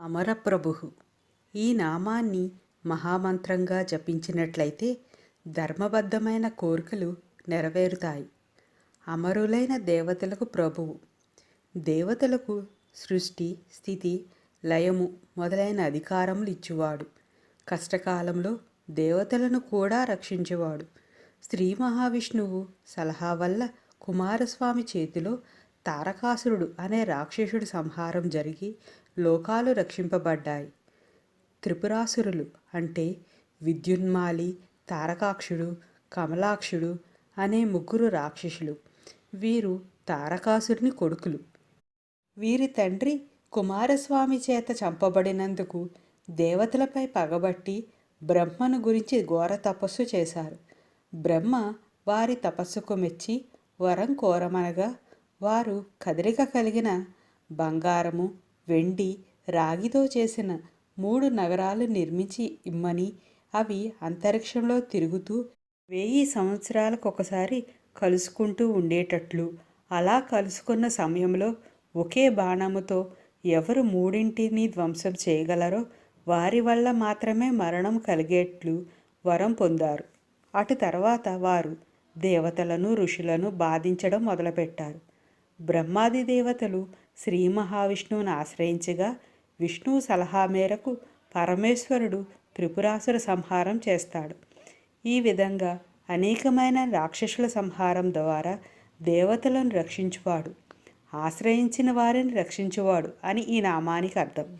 అమరప్రభు ఈ నామాన్ని మహామంత్రంగా జపించినట్లయితే ధర్మబద్ధమైన కోరికలు నెరవేరుతాయి. అమరులైన దేవతలకు ప్రభువు. దేవతలకు సృష్టి స్థితి లయము మొదలైన అధికారములు ఇచ్చువాడు. కష్టకాలంలో దేవతలను కూడా రక్షించేవాడు. శ్రీ మహావిష్ణువు సలహా వల్ల కుమారస్వామి చేతిలో తారకాసురుడు అనే రాక్షసుడి సంహారం జరిగి లోకాలు రక్షింపబడ్డాయి. త్రిపురాసురులు అంటే విద్యున్మాలి తారకాక్షుడు కమలాక్షుడు అనే ముగ్గురు రాక్షసులు. వీరు తారకాసురుని కొడుకులు. వీరి తండ్రి కుమారస్వామి చేత చంపబడినందుకు దేవతలపై పగబట్టి బ్రహ్మను గురించి ఘోర తపస్సు చేశారు. బ్రహ్మ వారి తపస్సుకు మెచ్చి వరం కోరమనగా వారు కదలిక కలిగిన బంగారము వెండి రాగితో చేసిన మూడు నగరాలు నిర్మించి ఇమ్మని అవి అంతరిక్షంలో తిరుగుతూ వెయ్యి సంవత్సరాలకు ఒకసారి కలుసుకుంటూ ఉండేటట్లు. అలా కలుసుకున్న సమయంలో ఒకే బాణముతో ఎవరు మూడింటిని ధ్వంసం చేయగలరో వారి వల్ల మాత్రమే మరణం కలిగేట్లు వరం పొందారు. అటు తర్వాత వారు దేవతలను ఋషులను బాధించడం మొదలుపెట్టారు. బ్రహ్మాది దేవతలు శ్రీ మహావిష్ణువును ఆశ్రయించగా విష్ణువు సలహా మేరకు పరమేశ్వరుడు త్రిపురాసుర సంహారం చేస్తాడు. ఈ విధంగా అనేకమైన రాక్షసుల సంహారం ద్వారా దేవతలను రక్షించువాడు ఆశ్రయించిన వారిని రక్షించువాడు అని ఈ నామానికి అర్థం.